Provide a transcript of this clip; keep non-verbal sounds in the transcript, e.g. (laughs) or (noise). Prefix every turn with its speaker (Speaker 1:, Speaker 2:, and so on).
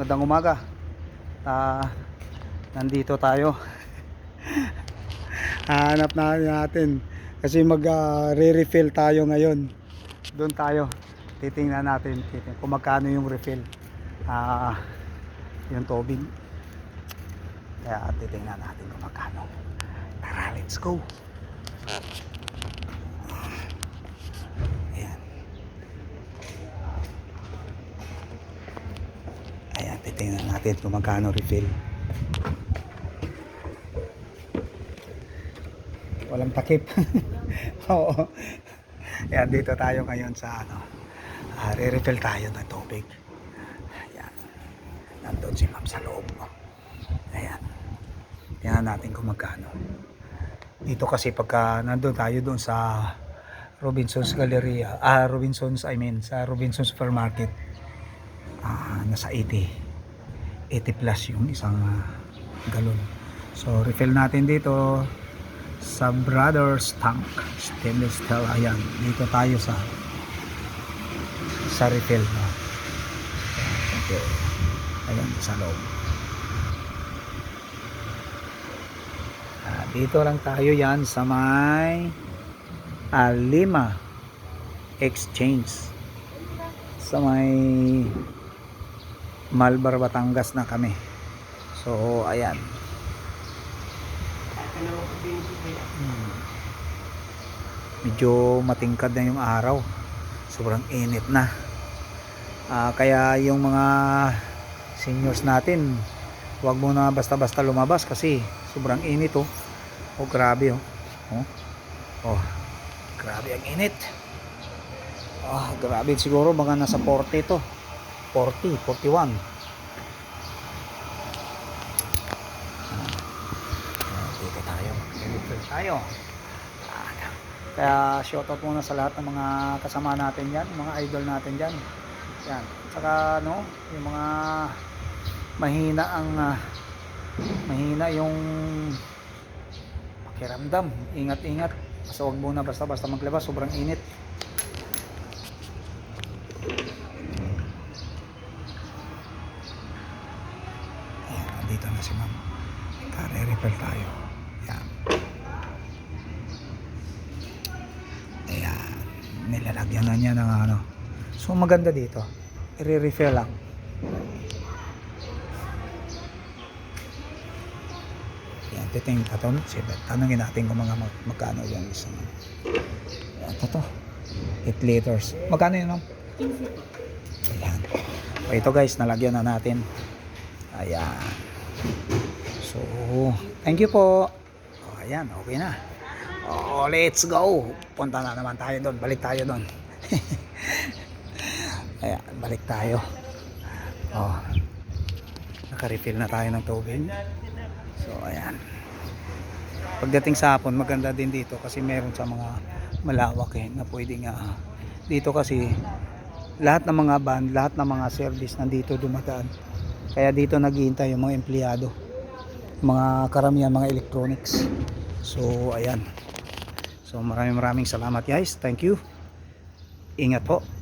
Speaker 1: Magandang umaga. Ah, nandito tayo. (laughs) Hanap na natin kasi mag ah, tayo ngayon. Doon tayo. Titingnan natin titing, kung magkano yung refill. Ah, yung tubig. Kaya titingnan natin kung magkano. Tara, let's go. Ayan. Ayan, titingnan natin kung magkano refill. Walang takip. (laughs) Oo. Ayan, dito tayo ngayon sa ano. ah, re-refill tayo ng tubig. Ayan. Nandun si ma'am sa loob. no? Ayan. Tingnan natin kung magkano. Dito kasi pagka nandun tayo doon sa Robinson's Galleria, ah Robinson's I mean sa Robinson's Supermarket. Ah, nasa 80. 80 plus yung isang ah, galon. So refill natin dito sa Brothers Tank Stainless Steel. Ayan, dito tayo sa sa refill. No? Okay. Ayan, sa loob. Ah, dito lang tayo yan sa may ah, Lima Exchange sa may Malbar, Batangas na kami. So ayan. Hmm. medyo matingkad na yung araw. Sobrang init na. Ah, kaya yung mga seniors natin wag mo na basta-basta lumabas kasi sobrang init oh. Oh grabe oh. Oh, oh grabe ang init. Ah grabe siguro mga nasa 40 to 40 41 Ah, dito tayo. Dito tayo. Kaya shoutout muna sa lahat ng mga kasama natin dyan mga idol natin dyan. Yan. Saka ano yung mga mahina ang ah, mahina yung pakiramdam. Ingat ingat basta huwag muna basta basta maglabas. Sobrang init nandito na si ma'am. Kare-refill tayo. Yan. Ayan. Nilalagyan na niya ng ano. So maganda dito. I-refill lang. Yan, titingin tatanong, siya, tanongin natin kung mga mag, magkano yung isang yan, ito to. 8 liters. Magkano yun ma'am? ayan. O ito guys, nalagyan na natin. Ayan so, thank you po. O, ayan, okay na. O, let's go. Punta na naman tayo doon, balik tayo doon. (laughs) Ayan, balik tayo. O, naka-refill na tayo ng tubig. So ayan. Pagdating sa hapon maganda din dito kasi meron sa mga malawak eh na pwedeng ah, dito kasi lahat ng mga van, lahat ng mga service nandito dumadaan. Kaya dito naghihintay yung mga empleyado. Mga karamihan mga electronics. So ayan. So maraming maraming salamat guys. Thank you. Ingat po.